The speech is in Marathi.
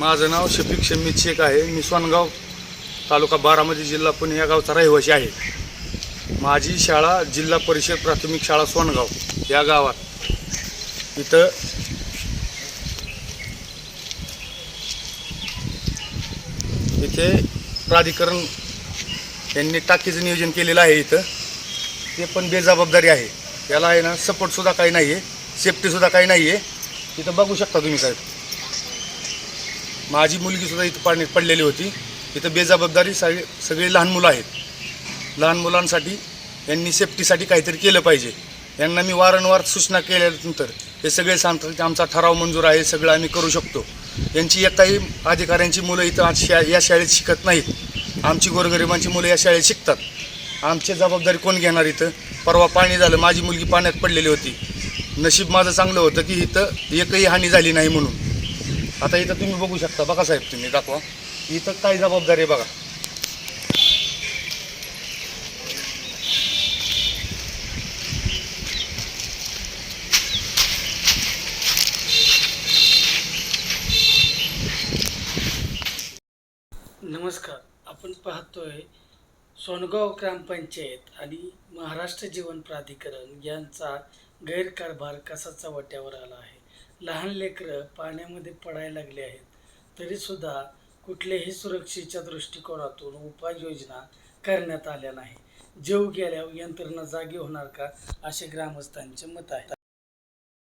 माझं नाव शफिक शम्मीद शेख आहे. मी सोनगाव तालुका बारामती जिल्हा पुणे या गावचा रहिवासी आहे. माझी शाळा जिल्हा परिषद प्राथमिक शाळा सोनगाव या गावात. इथं इथे प्राधिकरण यांनी टाकीचं नियोजन केलेलं आहे इथं. ते पण बेजबाबदारी आहे. याला आहे ना सपोर्टसुद्धा काही नाही आहे सेफ्टीसुद्धा काही नाही आहे इथं बघू शकता तुम्ही साहेब. माझी मुलगीसुद्धा इथं पाण्यात पडलेली होती. इथं बेजबाबदारी सगळी सगळी लहान मुलं आहेत. लहान मुलांसाठी यांनी सेफ्टीसाठी काहीतरी केलं पाहिजे. यांना मी वारंवार सूचना केल्यानंतर हे सगळे सांगतात की आमचा ठराव मंजूर आहे सगळं आम्ही करू शकतो. यांची एकाही अधिकाऱ्यांची मुलं इथं आज शा या शाळेत शिकत नाहीत. आमची गोरगरिबांची मुलं या शाळेत शिकतात. आमची जबाबदारी कोण घेणार इथं? परवा पाणी झालं माझी मुलगी पाण्यात पडलेली होती. नशीब माझं चांगलं होतं की इथं एकही हानी झाली नाही म्हणून. आता इथं तुम्ही बघू शकता बघा साहेब तुम्ही दाखवा. इथं काय जबाबदारी आहे बघा. नमस्कार आपण पाहतोय सोनगाव ग्रामपंचायत आणि महाराष्ट्र जीवन प्राधिकरण यांचा गैरकारभार कसा चव्हाट्यावर आला आहे? लहान लेकरं पाण्यामध्ये पडायला लागले आहेत. तरीसुद्धा कुठल्याही सुरक्षेच्या दृष्टिकोनातून उपाययोजना करण्यात आल्या नाही. जीव गेल्यावर यंत्रणा जागी होणार का असे ग्रामस्थांचे मत आहे.